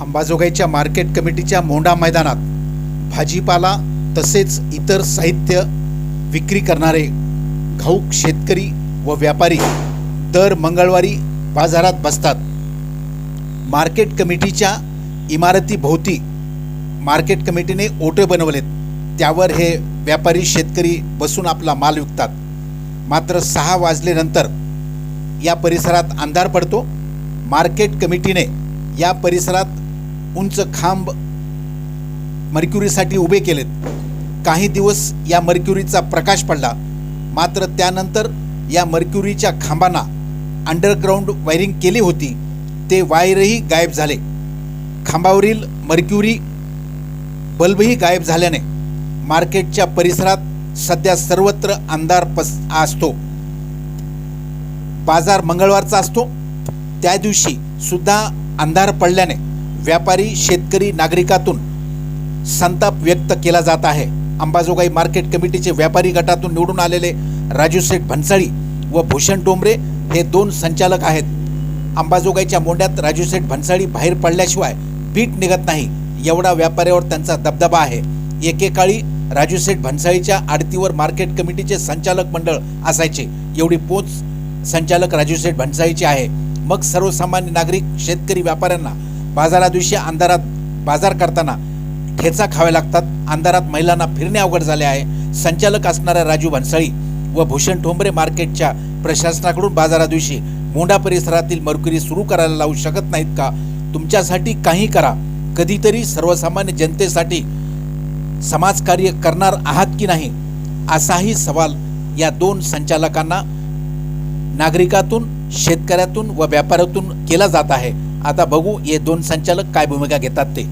अंबाजोगाईच्या market कमिटीच्या मोंडा मैदानात भाजीपाला तसेच इतर साहित्य विक्री करणारे घाऊक शेतकरी व व्यापारी दर मंगळवारी बाजारात बसतात. मार्केट कमिटीच्या इमारतीभोवती मार्केट कमिटीने ओटे बनवलेत. त्यावर हे व्यापारी शेतकरी बसून आपला माल विकतात. मात्र सहा वाजल्यानंतर या परिसरात अंधार पडतो. मार्केट कमिटीने या परिसरात उंच खांब मर्क्युरीसाठी उभे केलेत. काही दिवस या मर्क्युरीचा प्रकाश पडला. मात्र त्यानंतर या मर्क्युरीच्या खांबांना अंडरग्राऊंड वायरिंग केली होती. ते वायरही गायब झाले. खांबावरील मर्क्युरी बल्बही गायब झाल्याने मार्केटच्या परिसरात सध्या सर्वत्र अंधार पस असतो. बाजार मंगळवारचा असतो. त्या दिवशी सुद्धा अंधार पडल्याने व्यापारी शेतकरी नागरिकातून संताप व्यक्त केला जात आहे. अंबाजोगाई मार्केट कमिटीचे व्यापारी गटातून निवडून आलेले राजू शेठ भन्साळी व भूषण डोंबरे हे दोन संचालक आहेत. अंबाजोगाईच्या मोंड्यात राजू शेठ भन्साळी बाहेर पडल्याशिवाय पीठ निघत नाही. एवढा व्यापाऱ्यावर त्यांचा दबदबा आहे. एकेकाळी राजू शेठ भन्साळीच्या आडतीवर मार्केट कमिटीचे संचालक मंडळ असायचे. एवढी पोच संचालक राजू शेठ भन्साळीचे आहे. मग सर्वसामान्य नागरिक शेतकरी व्यापाऱ्यांना बाजारा दिवशी अंधारात बाजार करताना ठेचा खावे लागतात. अंधारात महिलांना फिरणे अवघड झाले आहे. संचालक असणाऱ्या राजू भन्साळी व भूषण ठोंबरे मार्केटच्या प्रशासनाकडून बाजारा दिवशी मोंढा परिसरातील मरकुरी सुरू करायला लावू शकत नाहीत का? तुमच्यासाठी काही करा. कधीतरी सर्वसामान्य जनतेसाठी समाजकार्य करणार आहात की नाही? असाही सवाल या दोन संचालकांना नागरिकातून शेतकऱ्यातून व व्यापाऱ्यातून केला जात आहे. आता बघू हे दोन संचालक काय भूमिका घेतात ते.